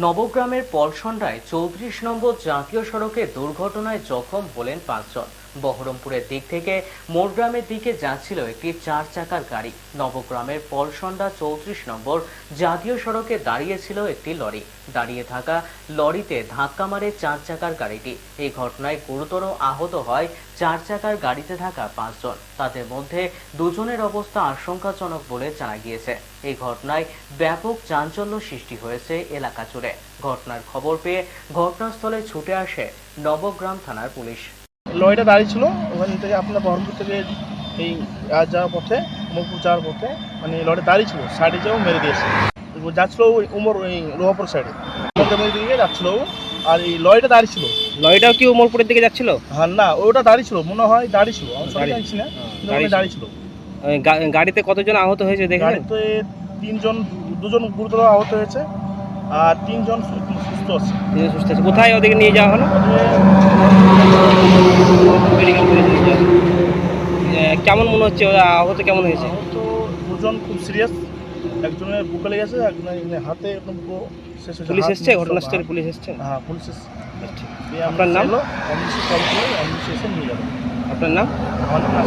নবগ্রামের পলসন্ডায় চৌত্রিশ নম্বর জাতীয় সড়কে দুর্ঘটনায় জখম হলেন পাঁচজন। বহরমপুরের দিক থেকে মোরগ্রামের দিকে যাচ্ছিল একটি চার চাকার গাড়ি। নবগ্রামের পলসন্ডা চৌত্রিশ নম্বর জাতীয় সড়কে দাঁড়িয়েছিল একটি লরি। দাঁড়িয়ে থাকা লরিতে ধাক্কা মারে চার চাকার গাড়িটি। এই ঘটনায় গুরুতর আহত হয় চার চাকার গাড়িতে থাকা পাঁচজন। তাদের মধ্যে দুজনের অবস্থা আশঙ্কাজনক বলে জানা গিয়েছে। এই ঘটনায় ব্যাপক চাঞ্চল্য সৃষ্টি হয়েছে এলাকা ঘটনার খবর পেয়ে ঘটনাস্থলে ছুটে আসে নবগ্রাম থানার পুলিশ। লরিটা দাঁড়িয়ে ছিল ওখান থেকে আপনার বহরমপুর থেকে এই আর যাওয়ার পথে মোরপুর যাওয়ার পথে মানে লরি দাঁড়িয়ে ছিল সাইডে যাও মেরে দিয়েছে। ও যাচ্ছিল ওই উমর ওই লোহাপুর সাইডে দিকে যাচ্ছিল ও আর এই লরিটা দাঁড়িয়ে ছিল। লরিটাও কি উমরপুরের দিকে যাচ্ছিল? হ্যাঁ না ওটা দাঁড়িয়ে ছিল মনে হয় দাঁড়িয়ে ছিল আমি না দাঁড়িয়ে ছিল। গাড়িতে কতজন আহত হয়েছে দেখে গাড়িতে তিনজন দুজন গুরুতর আহত হয়েছে। আর তিনজন সুস্থ আছে। তিনি সুস্থ আছে। কোথায় ওদিকে নিয়ে যাওয়া হলো? মেডিকেল কলেজে কেমন মনে হচ্ছে? আহত কেমন হয়েছে? আহত দুজন খুব সিরিয়াস একজনের বুকে লেগেছে একজনের হাতে একদম পুরো পুলিশ এসছে? ঘটনাস্থলে পুলিশ এসছে? হ্যাঁ পুলিশ এসছে। আচ্ছা। আপনার নাম? আপনার নাম। আমার নাম।